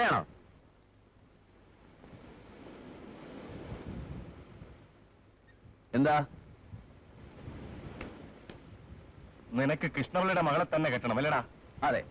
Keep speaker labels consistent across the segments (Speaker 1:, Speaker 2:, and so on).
Speaker 1: തന്നെയാണോ? എന്താ?
Speaker 2: നിനക്ക് കൃഷ്ണപിള്ളയുടെ മകളെ തന്നെ കെട്ടണം അല്ലേടാ?
Speaker 1: അതെ.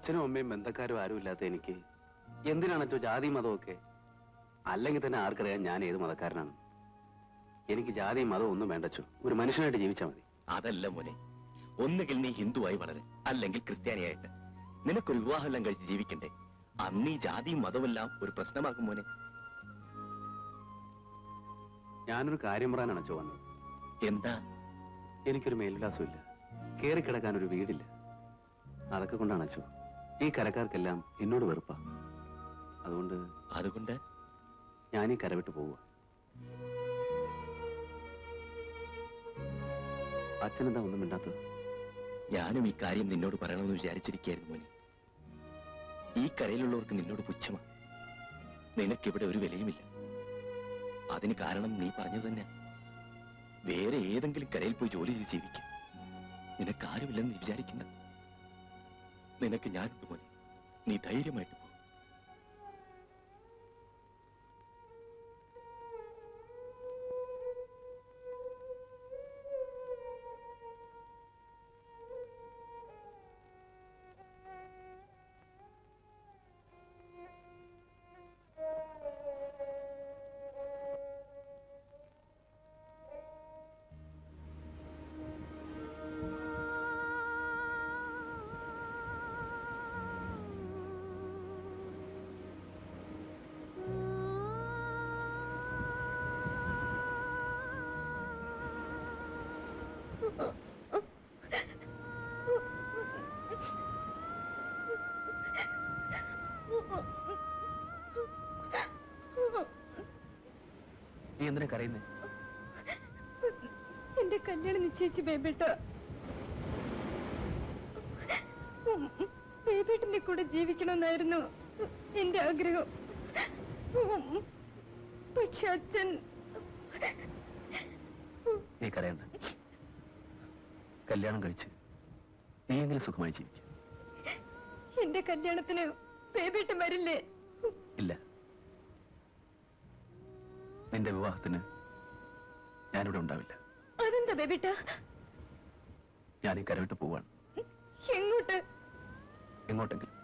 Speaker 3: അച്ഛനും അമ്മയും ബന്ധക്കാരും ആരും ഇല്ലാത്ത എനിക്ക് അച്ഛോ ജാതി മതമൊക്കെ അല്ലെങ്കിൽ തന്നെ ആർക്കറിയാം ഞാൻ ഏത് മതക്കാരനാണ് എനിക്ക് ജാതി മതം ഒന്നും വേണ്ടച്ചു ഒരു മനുഷ്യനായിട്ട് ജീവിച്ചാൽ മതി.
Speaker 2: അതല്ല മോനെ. ഒന്നുകിൽ നീ ഹിന്ദുവായി വളരെ അല്ലെങ്കിൽ ക്രിസ്ത്യാനിയായിട്ട്. നിനക്കൊരു വിവാഹമെല്ലാം കഴിച്ച് ജീവിക്കണ്ടേ? അന്ന് ഈ ജാതിയും മതമെല്ലാം ഒരു പ്രശ്നമാക്കും മോനെ.
Speaker 3: ഞാനൊരു കാര്യം പറയാനാണ് അച്ഛോ വന്നത്.
Speaker 2: എന്താ?
Speaker 3: എനിക്കൊരു മേൽവിലാസമില്ല കയറി കിടക്കാൻ ഒരു വീടില്ല. അതൊക്കെ കൊണ്ടാണ് അച്ചോ ഈ കരക്കാർക്കെല്ലാം എന്നോട് വെറുപ്പാ. അതുകൊണ്ട്
Speaker 2: അതുകൊണ്ട്
Speaker 3: ഞാൻ ഈ കരവിട്ട് പോവുക അച്ഛനെന്താ ഒന്നും മിണ്ടാത്തത്?
Speaker 2: ഞാനും ഈ കാര്യം നിന്നോട് പറയണമെന്ന് വിചാരിച്ചിരിക്കുകയായിരുന്നു മോനെ. ഈ കരയിലുള്ളവർക്ക് നിന്നോട് പുച്ഛമാ. നിനക്കിവിടെ ഒരു വിലയുമില്ല. അതിന് കാരണം നീ പറഞ്ഞത് തന്നെ. വേറെ ഏതെങ്കിലും കരയിൽ പോയി ജോലി ചെയ്ത് ജീവിക്കും. നിനക്കാരുമില്ലെന്ന് നീ വിചാരിക്കുന്ന നിനക്ക് ഞാനുണ്ട് മോനെ. നീ ധൈര്യമായിട്ട്
Speaker 3: നീ എന്തിനാ കരയുന്നേ?
Speaker 4: എന്റെ കല്യാണം നിശ്ചയിച്ചു ബേബേട്ട ബേബേട്ടിന്റെ കൂടെ ജീവിക്കണമെന്നായിരുന്നു എന്റെ ആഗ്രഹം. പക്ഷെ അച്ഛൻ
Speaker 3: നീ കരയണ്ട. കല്യാണം കഴിച്ച് നീയെങ്കിലും സുഖമായി ജീവിക്കും.
Speaker 4: എന്റെ കല്യാണത്തിന് ബേബേട്ട് വരില്ലേ
Speaker 3: ഇല്ല. നിന്റെ വിവാഹത്തിന് ഞാനിവിടെ ഉണ്ടാവില്ല.
Speaker 4: അതെന്താ ബേബിട്ട?
Speaker 3: ഞാൻ ഈ കരവിട്ട് പോവാണ്.
Speaker 4: എങ്ങോട്ട്?
Speaker 3: എങ്ങോട്ടെങ്കിലും.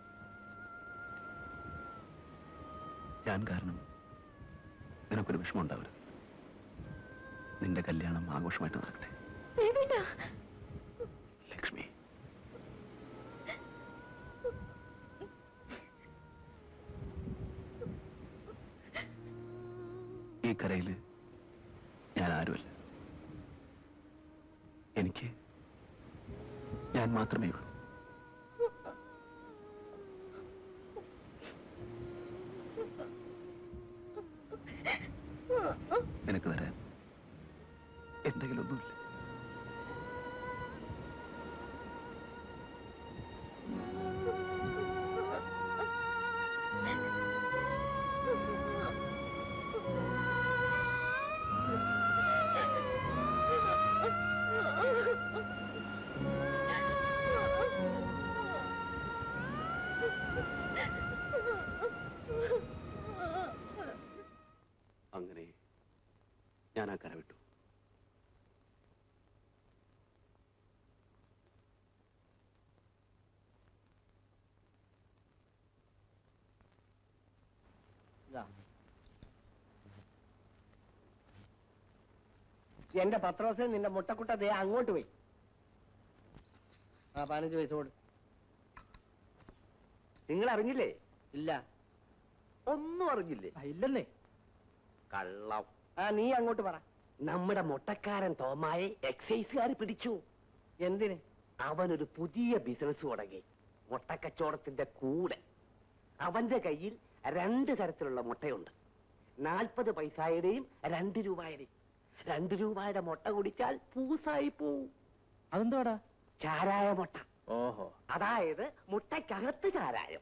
Speaker 3: ഞാൻ കാരണം നിനക്കൊരു വിഷമം ഉണ്ടാവരുത്. നിന്റെ കല്യാണം ആഘോഷമായിട്ട് നടക്കട്ടെ
Speaker 4: ബേബേട്ട
Speaker 3: ലക്ഷ്മി ഈ കരയിൽ ഞാൻ ആരുമല്ല. എനിക്ക് ഞാൻ മാത്രമേ ഉള്ളൂ.
Speaker 5: ഞാൻ ആ കര വിട്ടു
Speaker 6: എന്റെ പത്രോസിൽ നിന്റെ മുട്ടക്കുട്ട ദേ അങ്ങോട്ട് പോയി. ആ പതിനഞ്ച് പൈസ കൊടു.
Speaker 5: നിങ്ങൾ അറിഞ്ഞില്ലേ
Speaker 6: ഇല്ല.
Speaker 5: ഒന്നും അറിഞ്ഞില്ലേ?
Speaker 6: ഇല്ലെന്നേ.
Speaker 5: കള്ളം.
Speaker 6: ആ നീ അങ്ങോട്ട് പറ.
Speaker 5: നമ്മുടെ മുട്ടക്കാരൻ തോമായെ എക്സൈസുകാർ പിടിച്ചു.
Speaker 6: എന്തിന്?
Speaker 5: അവനൊരു പുതിയ ബിസിനസ് തുടങ്ങി. മുട്ടക്കച്ചവടത്തിന്റെ കൂടെ. അവന്റെ കയ്യിൽ രണ്ട് തരത്തിലുള്ള മുട്ടയുണ്ട്. നാൽപ്പത് പൈസയുടെയും രണ്ട് രൂപയുടെയും. രണ്ട് രൂപയുടെ മുട്ട കുടിച്ചാൽ പൂസായി പോവും.
Speaker 6: അതെന്തോടാ
Speaker 5: ചാരായ മുട്ട.
Speaker 6: ഓഹോ.
Speaker 5: അതായത് മുട്ടയ്ക്കകത്ത് ചാരായം.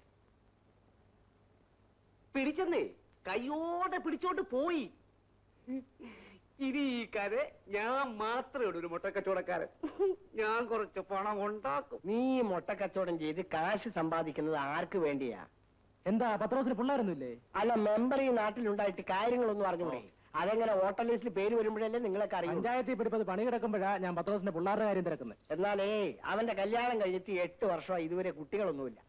Speaker 5: പിടിച്ചെന്നേ കയ്യോടെ പിടിച്ചോണ്ട് പോയി. ഇനി ഈ കഥ ഞാൻ മാത്രമേ ഉള്ളൂ ഒരു മുട്ടക്കച്ചവടക്കാരൻ. ഞാൻ കുറച്ച് പണം ഉണ്ടാക്കും.
Speaker 6: നീ ഈ മുട്ട ചെയ്ത് കാശ് സമ്പാദിക്കുന്നത് ആർക്ക് വേണ്ടിയാ?
Speaker 7: എന്താ പത്രോസിന് പിള്ളേരൊന്നുമില്ലേ?
Speaker 6: അല്ല മെമ്പർ ഈ നാട്ടിലുണ്ടായിട്ട് കാര്യങ്ങളൊന്നും അറിഞ്ഞൂടെ? അതെങ്ങനെ വോട്ടർ ലിസ്റ്റിൽ പേര് വരുമ്പോഴല്ലേ നിങ്ങളൊക്കെ അറിയാം?
Speaker 7: പഞ്ചായത്തിൽ പിടിപ്പത് പണി കിടക്കുമ്പോഴാ ഞാൻ പത്രോസിന്റെ പിള്ളേരുടെ കാര്യം തിരക്കുന്നത്.
Speaker 6: എന്നാലേ അവന്റെ കല്യാണം കഴിഞ്ഞിട്ട് എട്ട് വർഷമായി ഇതുവരെ കുട്ടികളൊന്നുമില്ല.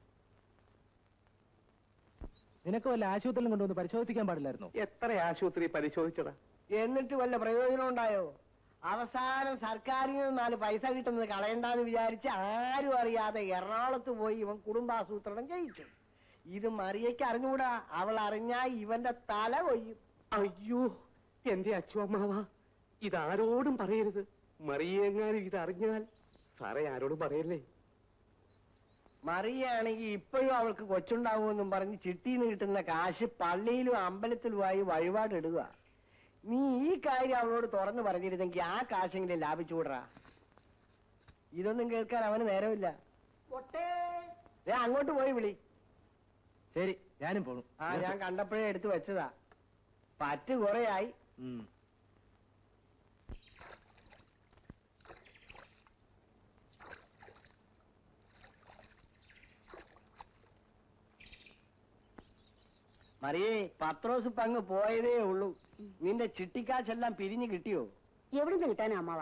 Speaker 7: നിനക്ക് വല്ല ആശുപത്രിയിലും കൊണ്ടുവന്ന് പരിശോധിക്കാൻ പാടില്ലായിരുന്നു?
Speaker 5: എത്ര ആശുപത്രി പരിശോധിച്ചതാ?
Speaker 6: എന്നിട്ട് വല്ല പ്രയോജനം ഉണ്ടായോ? അവസാനം സർക്കാരിൽ നിന്ന് നാല് പൈസ കിട്ടുന്നത് കളയണ്ടെന്ന് വിചാരിച്ച് ആരും അറിയാതെ എറണാകുളത്ത് പോയി ഇവൻ കുടുംബാസൂത്രണം ചെയ്യിച്ചു. ഇത് മറിയയ്ക്ക് അറിഞ്ഞുകൂടാ. അവൾ അറിഞ്ഞാ ഇവന്റെ തല കൊയ്യും.
Speaker 5: അയ്യോ എന്റെ അച്ചുഅമ്മാവ ഇതാരോടും പറയരുത്. മറിയെങ്ങാനും ഇതറിഞ്ഞാൽ സാറേ ആരോടും പറയല്ലേ?
Speaker 6: മറിയാണെങ്കിൽ ഇപ്പോഴും അവൾക്ക് കൊച്ചുണ്ടാവുമെന്നും പറഞ്ഞ് ചിട്ടിന്ന് കിട്ടുന്ന കാശ് പള്ളിയിലും അമ്പലത്തിലുമായി വഴിപാടിടുക. നീ ഈ കാര്യം അവളോട് തുറന്നു പറഞ്ഞിരുന്നെങ്കിൽ ആ കാശെങ്കിലും ലാഭിച്ചുകൂടറാ ഇതൊന്നും കേൾക്കാൻ അവന് നേരമില്ല. അങ്ങോട്ട് പോയി വിളി.
Speaker 7: ശരി ഞാനും പോണു.
Speaker 6: ആ ഞാൻ കണ്ടപ്പോഴേ എടുത്തു വെച്ചതാ. പറ്റ് കുറെയായി. മറിയേ പത്രോസ് പങ്ക് പോയതേ ഉള്ളൂ. നിന്റെ ചിട്ടിക്കാശെല്ലാം പിരിഞ്ഞു കിട്ടിയോ?
Speaker 8: എവിടുന്ന് കിട്ടാനാ അമ്മാവ?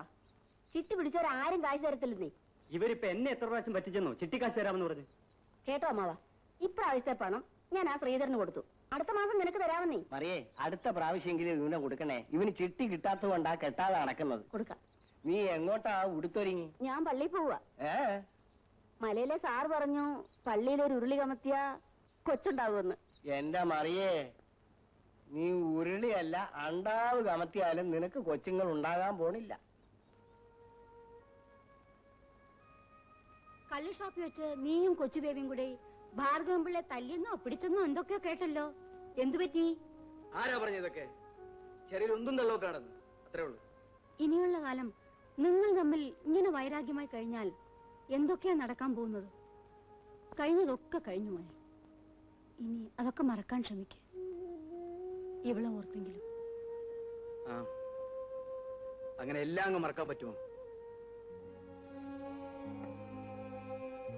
Speaker 8: ചിട്ടി പിടിച്ചവരാരും കാശ് തരത്തില്ലെന്നേ.
Speaker 5: ഇവരിപ്പോ എന്നെ എത്ര പ്രാവശ്യം പറ്റിച്ചെന്നോ? ചിട്ടിക്കാശ് തരാമെന്ന് പറഞ്ഞു.
Speaker 8: കേട്ടോ അമ്മാവ? ഇപ്രാവശ്യത്തെ പണം ഞാൻ ആ ശ്രീധരന് കൊടുത്തു. അടുത്ത മാസം നിനക്ക് തരാമെന്നേ.
Speaker 6: മറിയേ അടുത്ത പ്രാവശ്യമെങ്കിലും ഇവനെ കൊടുക്കണേ. ഇവന് ചിട്ടി കിട്ടാത്തത് കൊണ്ടാ കെട്ടാതെ നടക്കുന്നത്.
Speaker 8: കൊടുക്കാം.
Speaker 6: നീ എങ്ങോട്ടാ ഉടുത്തൊരുങ്ങി?
Speaker 8: ഞാൻ പള്ളിയിൽ പോവാ.
Speaker 6: ഏ?
Speaker 8: മലയിലെ സാർ പറഞ്ഞു പള്ളിയിൽ ഒരു ഉരുളി കമത്തിയ കൊച്ചുണ്ടാവുമെന്ന്.
Speaker 6: എന്റെ മറിയേ നീ ഉരുളിയല്ല അണ്ടാവ് കമത്തിയാലും നിനക്ക് കൊച്ചുങ്ങൾ ഉണ്ടാകാൻ പോണില്ല.
Speaker 8: കള്ളു ഷോപ്പിൽ വെച്ച് നീയും കൊച്ചു ബേബിയും കൂടെ ഭാർഗവൻ പിള്ളെ തല്ലിയെന്നോ പിടിച്ചെന്നോ എന്തൊക്കെയോ കേട്ടല്ലോ. എന്തു പറ്റി?
Speaker 5: ആരാ പറഞ്ഞതൊക്കെ ചെറിയ ഒന്നും തള്ളൊക്കെ നടന്നു. അത്രേ ഉള്ളൂ.
Speaker 8: ഇനിയുള്ള കാലം നിങ്ങൾ തമ്മിൽ ഇങ്ങനെ വൈരാഗ്യമായി കഴിഞ്ഞാൽ എന്തൊക്കെയാ നടക്കാൻ പോകുന്നത്? കഴിഞ്ഞതൊക്കെ കഴിഞ്ഞു മോനെ. ഇനി അതൊക്കെ മറക്കാൻ ശ്രമിക്ക. ഇവളെ ഓർത്തെങ്കിലും.
Speaker 5: ആ. അങ്ങനെ എല്ലാം അങ്ങ് മറക്കാൻ പറ്റുമോ?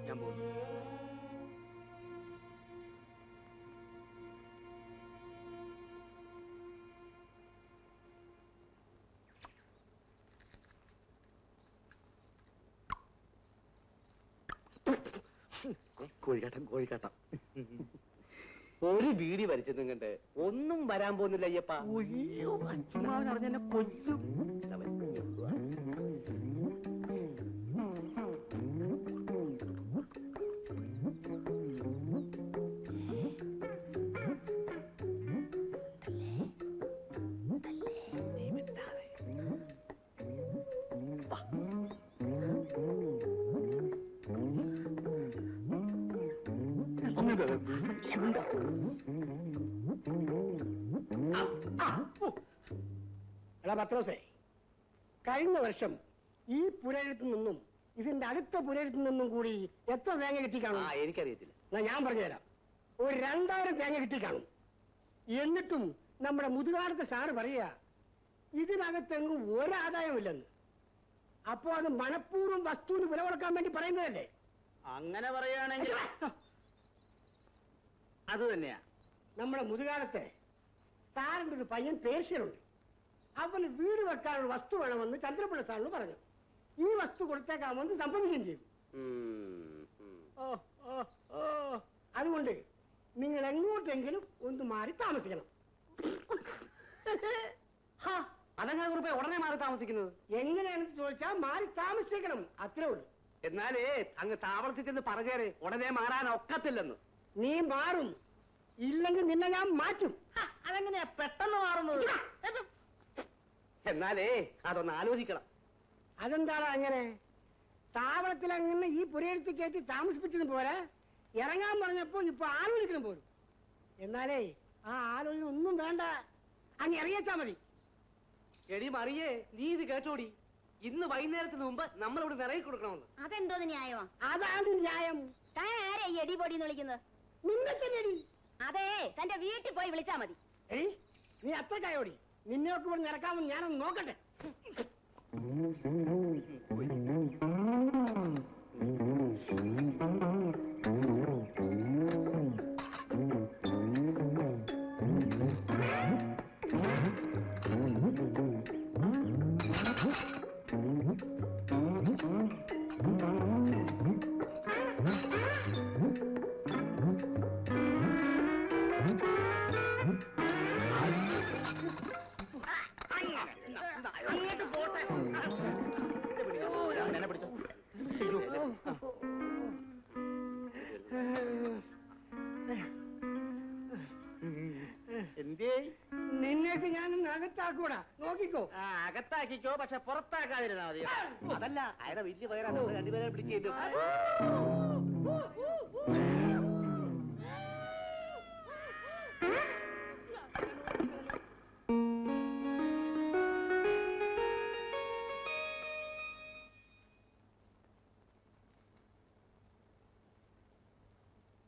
Speaker 5: ഞാൻ പോകുന്നു കോഴിക്കാട്ടം കോഴിക്കാട്ടം. ഒരു ബീഡി വലിച്ചതും കണ്ട് ഒന്നും വരാൻ പോകുന്നില്ല അയ്യപ്പ. അറിഞ്ഞെന്നെ കൊല്ലും.
Speaker 9: കഴിഞ്ഞ വർഷം ഈ പുരയിടത്തു നിന്നും ഇതിന്റെ അടുത്ത പുരയിടത്തു നിന്നും കൂടി എത്ര തേങ്ങ കിട്ടി
Speaker 5: കാണും? എനിക്കറിയത്തില്ല.
Speaker 9: എന്നാ ഞാൻ പറഞ്ഞുതരാം. ഒരു രണ്ടായിരം തേങ്ങ കിട്ടി കാണും. എന്നിട്ടും നമ്മുടെ മുതുകാലത്ത് സാറ് പറയുക ഇതിനകത്തെങ്ങും ഒരാദായമില്ലെന്ന് അപ്പോ അത് മനഃപൂർവം വസ്തുവിന് വില കൊടുക്കാൻ വേണ്ടി പറയുന്നതല്ലേ?
Speaker 5: അങ്ങനെ പറയുകയാണെങ്കിൽ അത് തന്നെയാ.
Speaker 9: നമ്മുടെ മുതുകാലത്തെ സാറിന്റെ ഒരു പയ്യൻ പേർഷ്യനുണ്ട് അവന് വീട് വെക്കാനുള്ള വസ്തു വേണമെന്ന് ചന്ദ്രപിള്ള സാറിന് പറഞ്ഞു. ഈ വസ്തു കൊടുത്തേക്കാമെന്ന് സമ്മതിക്കുകയും ചെയ്തു.
Speaker 5: ഉം, ഉം.
Speaker 9: ഓ ഓ ഓ. അതുകൊണ്ട് നിങ്ങൾ എങ്ങോട്ടെങ്കിലും ഒന്ന് മാറി താമസിക്കണം.
Speaker 5: അതെങ്ങനെ കുറിപ്പേ ഉടനെ മാറി താമസിക്കുന്നത്.
Speaker 9: എങ്ങനെയാണെന്ന് ചോദിച്ചാൽ മാറി താമസിക്കണം. അത്രേ ഉള്ളൂ.
Speaker 5: എന്നാലേ അങ്ങ് താമസിച്ചെന്ന് പറഞ്ഞേരെ ഉടനെ മാറാൻ ഒക്കത്തില്ലെന്ന്.
Speaker 9: നീ മാറും. ഇല്ലെങ്കിൽ നിന്നെ ഞാൻ മാറ്റും.
Speaker 5: അതെങ്ങനെയാ പെട്ടെന്ന് മാറുന്നത്? എന്നാലേ അതൊന്ന് ആലോചിക്കണം.
Speaker 9: അതെന്താണ് അങ്ങനെ? താവളത്തിൽ അങ്ങനെ ഈ പുരയെടുത്ത് കയറ്റി താമസിപ്പിച്ചതും പോലെ ഇറങ്ങാൻ പറഞ്ഞപ്പോ ഇപ്പൊ ആലോചിക്കണം പോലും. എന്നാലേ ആ ആലോചന ഒന്നും വേണ്ട. അങ്ങ് ഇറങ്ങിച്ചാ മതി.
Speaker 5: എടി മറിയേ നീ ഇത് കേട്ടോടി. ഇന്ന് വൈകുന്നേരത്തിന് മുമ്പ് നമ്മളിവിടെ നിറയെ കൊടുക്കണമെന്ന്.
Speaker 10: അതെന്തോ ന്യായമാ?
Speaker 9: അതാണ് ന്യായം.
Speaker 10: താൻ ആരാ ഈ എടി പൊടി വിളിക്കുന്നത്?
Speaker 9: നിന്നെ തന്നെടി
Speaker 10: അതെ തന്റെ വീട്ടിൽ പോയി വിളിച്ചാ മതി.
Speaker 9: ഏയ് നീ അത്രക്കായോടി നിന്നെയൊക്കെ ഇവിടെ നിറക്കാമെന്ന് ഞാനൊന്ന് നോക്കട്ടെ. അകത്താക്കൂടാ? നോക്കിക്കോ.
Speaker 5: ആ അകത്താക്കിക്കോ പക്ഷെ പുറത്താക്കാതിരുന്നാ മതി. അതല്ല അയാളെ വലിയ വയറാണ് രണ്ടുപേരെ പിടിച്ചു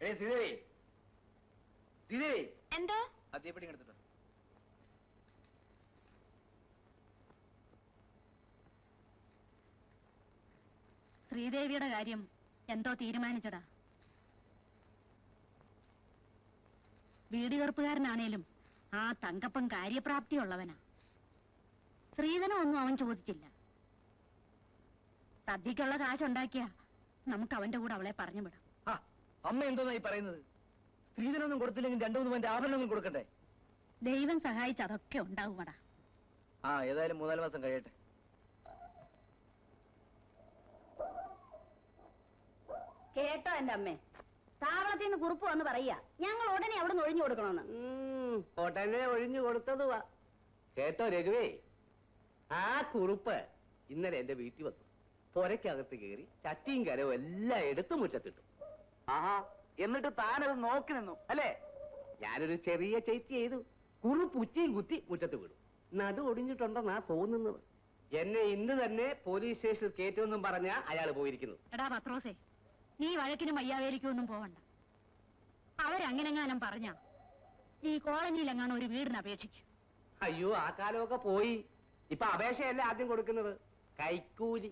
Speaker 1: ഏ ശ്രീദേവി ശ്രീദേവി
Speaker 10: എന്തോ
Speaker 1: ആ തീപ്പെട്ടി എടുത്തിട്ടോ
Speaker 10: ശ്രീദേവിയുടെ കാര്യം എന്തോ തീരുമാനിച്ചടാ വീടുകറുപ്പുകാരനാണേലും ആ തങ്കപ്പൻ കാര്യപ്രാപ്തിയുള്ളവനാ. സ്ത്രീധനം ഒന്നും അവൻ ചോദിച്ചില്ല. സദ്യക്കുള്ള കാശുണ്ടാക്കിയ നമുക്ക് അവന്റെ കൂടെ അവളെ പറഞ്ഞു വിടാം.
Speaker 1: അമ്മ എന്തോന്നായി പറയുന്നത്? സ്ത്രീധനൊന്നും കൊടുത്തില്ലെങ്കിൽ രണ്ടു മൂന്ന് ആഭരണങ്ങൾ കൊടുക്കണ്ടേ?
Speaker 10: ദൈവം സഹായിച്ച് അതൊക്കെ ഉണ്ടാവുമടാ.
Speaker 1: ആ ഏതായാലും മൂന്നാൽ മാസം കഴിയട്ടെ.
Speaker 10: കേട്ടോ എന്റെ അമ്മേ. താവളത്തിൽ നിന്ന് കുറിപ്പ് വന്ന് പറയാ ഞങ്ങൾ ഉടനെ അവിടെ നിന്ന് ഒഴിഞ്ഞു കൊടുക്കണമെന്ന്.
Speaker 5: ഉടനെ ഒഴിഞ്ഞു കൊടുത്തതുവാ. കേട്ടോ രഘുവേ ആ കുറുപ്പ് ഇന്നലെ എന്റെ വീട്ടിൽ വന്നു. പുരക്കകത്ത് കയറി ചട്ടിയും കരവും എല്ലാം എടുത്തു മുറ്റത്തിട്ടു. ആഹാ എന്നിട്ട് താനത് നോക്കി നിന്നു അല്ലേ? ഞാനൊരു ചെറിയ ചേച്ചി ചെയ്തു. കുറുപ്പ് ഉച്ചയും കുത്തി മുറ്റത്ത് വീണു നടു ഒടിഞ്ഞിട്ടുണ്ടെന്നാ തോന്നുന്നത്. എന്നെ ഇന്ന് തന്നെ പോലീസ് സ്റ്റേഷനിൽ കയറ്റുമെന്നും പറഞ്ഞാ അയാൾ പോയിരിക്കുന്നു
Speaker 10: എടാ പത്രോസേ നീ വഴക്കിനും വയ്യാവേലിക്കും ഒന്നും പോവണ്ട. അവരങ്ങനെങ്ങാനും പറഞ്ഞ നീ കോളനിയിലെങ്ങാനും ഒരു വീടിന് അപേക്ഷിക്കും.
Speaker 5: അയ്യോ ആ കാലമൊക്കെ പോയി. ഇപ്പൊ അപേക്ഷയല്ല ആദ്യം കൊടുക്കുന്നത്? കൈക്കൂലി.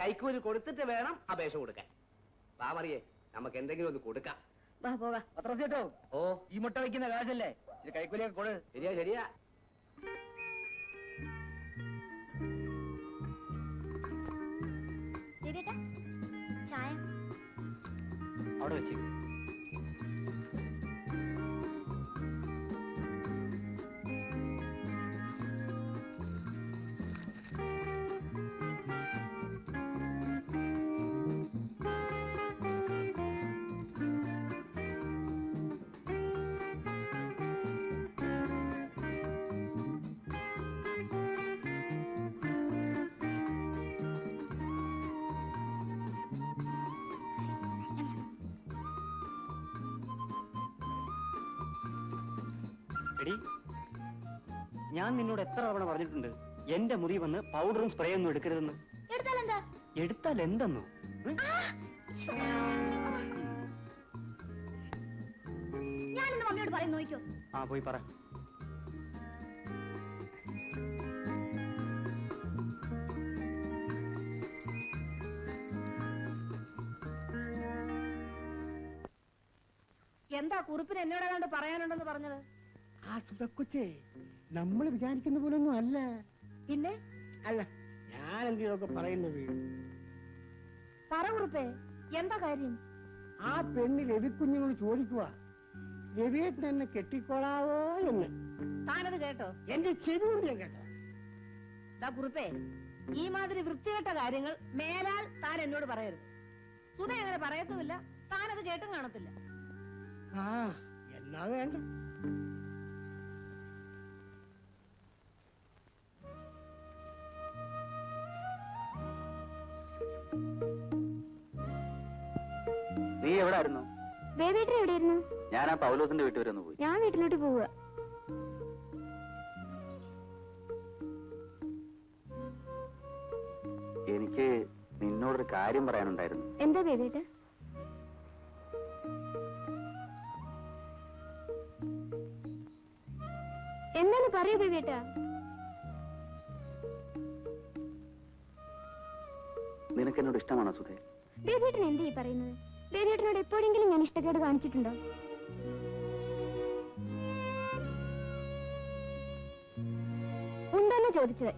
Speaker 5: കൈക്കൂലി കൊടുത്തിട്ട് വേണം അപേക്ഷ കൊടുക്കാൻ. വാ മറിയേ നമുക്ക് എന്തെങ്കിലും ഒന്ന് കൊടുക്കാം. ഓ.
Speaker 1: ഈ മുട്ട വയ്ക്കുന്ന കാശല്ലേ? കൈക്കൂലിയൊക്കെ കൊടു.
Speaker 5: ശരിയാ ശരിയാ.
Speaker 1: അവിടെ
Speaker 5: എടി ഞാൻ നിന്നോട് എത്ര തവണ പറഞ്ഞിട്ടുണ്ട്
Speaker 3: എന്റെ മുറി വന്ന് പൗഡറും സ്പ്രേ ഒന്നും എടുക്കരുതെന്ന്.
Speaker 11: എടുത്താലെന്താ?
Speaker 3: എടുത്താൽ എന്തെന്നോ
Speaker 11: ഞാനിന്ന് മമ്മിയോട് പറയും നോക്കിക്കോ.
Speaker 3: ആ പോയി പറ.
Speaker 12: എന്താ കുറിപ്പിന് എന്നോടാണ്ട് പറയാനുണ്ടെന്ന് പറഞ്ഞത്?
Speaker 9: ആ സുതക്കൊച്ചേ നമ്മൾ വിചാരിക്കുന്ന പോലൊന്നും അല്ല.
Speaker 12: പിന്നെ?
Speaker 9: അല്ല ഞാൻ എന്തിനൊക്കെ പറയുന്നത്?
Speaker 12: പറ കുറിപ്പേ എന്താ കാര്യം?
Speaker 9: ആ പെണ്ണ് രവിക്കുഞ്ഞിനോട് ചോദിക്കുക രവിയേട്ടൻ എന്നെ കെട്ടിക്കോളാവോ എന്ന്.
Speaker 12: താനത് കേട്ടോ?
Speaker 9: എന്റെ ചെവി കൊണ്ട് ഞാൻ കേട്ടോ.
Speaker 12: ദാ കുറിപ്പേ ഈ മാതിരി വൃത്തികെട്ട കാര്യങ്ങൾ മേലാൽ താൻ എന്നോട് പറയരുത്. സുധ അങ്ങനെ പറയത്തുമില്ല താനത് കേട്ടും കാണത്തില്ല.
Speaker 9: ആ എന്നാ വേണ്ട.
Speaker 3: നീ എവിടെ ആയിരുന്നു
Speaker 11: ബേബേട്ടൻ എവിടെയായിരുന്നു?
Speaker 3: ഞാൻ ആ പൗലോസിന്റെ വീട്ടിൽ വരെ ഒന്ന് പോയി.
Speaker 11: ഞാൻ വീട്ടിലോട്ട് പോവുക.
Speaker 3: എനിക്ക് നിന്നോടൊരു കാര്യം പറയാനുണ്ടായിരുന്നു.
Speaker 11: എന്താ ബേബേട്ട? എന്താണ് പറയൂ ബേബേട്ട?
Speaker 3: നിനക്ക് എന്നോട് ഇഷ്ടമാണോ സുധേ?
Speaker 11: ബേബേട്ടൻ എന്താ ഈ പറയുന്നത്? ബേബേട്ടനോട് എപ്പോഴെങ്കിലും ഞാൻ ഇഷ്ടക്കേട് കാണിച്ചിട്ടുണ്ടോ? ഉണ്ടെന്ന് ചോദിച്ചത്.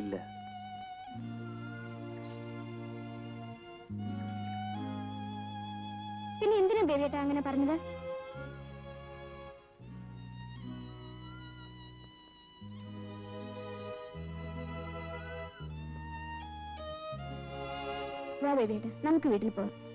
Speaker 3: ഇല്ല.
Speaker 11: പിന്നെ എന്തിനാ ദേവിയേട്ട അങ്ങനെ പറഞ്ഞത്? വാ ബേബേട്ട നമുക്ക് വീട്ടിൽ പോകാം.